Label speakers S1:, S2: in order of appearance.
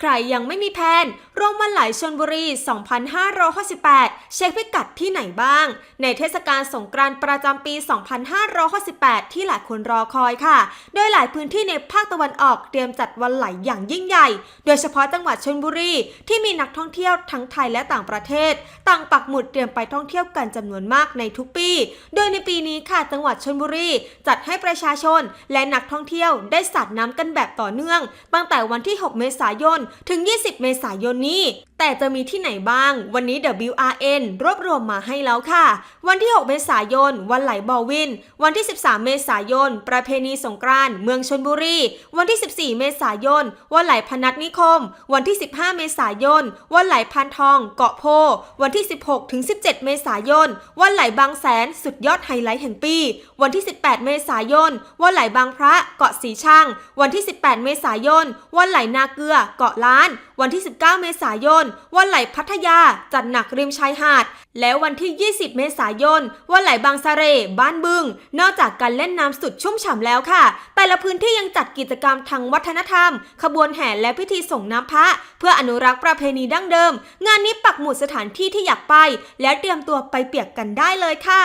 S1: ใครยังไม่มีแพลนโรงวันไหลชนบุรี 2568 เช็คพิกัดที่ไหนบ้าง ในเทศกาลสงกรานต์ประจำปี 2568 ที่หลายคนรอคอยค่ะ โดยหลายพื้นที่ในภาคตะวันออกเตรียมจัดวันไหลอย่างยิ่งใหญ่ โดยเฉพาะจังหวัดชนบุรี ที่มีนักท่องเที่ยวทั้งไทยและต่างประเทศ ต่างปักหมุดเตรียมไปท่องเที่ยวกันจำนวนมากในทุกปี โดยในปีนี้ค่ะจังหวัดชนบุรีจัดให้ประชาชน และนักท่องเที่ยวได้สาดน้ำกันแบบต่อเนื่อง ตั้งแต่วันที่ 6 เมษายนถึง 20 เมษายนนี้ แต่จะมีที่ไหนบ้าง วันนี้ WRN รวบรวมมาให้แล้วค่ะ วันที่ 6 เมษายน วันไหลบอวิน วันที่ 13 เมษายน ประเพณีสงกรานต์เมืองชนบุรี วันที่ 14 เมษายน วันไหลพนัสนิคม วันที่ 15 เมษายน วันไหลพานทอง เกาะโพ วันที่ 16 ถึง 17 เมษายน วันไหลบางแสน สุดยอดไฮไลท์แห่งปี วันที่ 18 เมษายน วันไหลบางพระ เกาะสีชังวันที่ 18 เมษายน วันไหลนาเกลือ เกาะล้าน วันที่ 19 เมษายน วันไหลพัทยา จัดหนักริมชายหาด แล้ววันที่ 20 เมษายน วันไหลบางสะเร บ้านบึง นอกจากการเล่นน้ำสุดชุ่มฉ่ำแล้วค่ะ แต่ละพื้นที่ยังจัดกิจกรรมทางวัฒนธรรม ขบวนแห่และพิธีส่งน้ำพระ เพื่ออนุรักษ์ประเพณีดั้งเดิม งานนี้ปักหมุดสถานที่ที่อยากไป และเตรียมตัวไปเปียกกันได้เลยค่ะ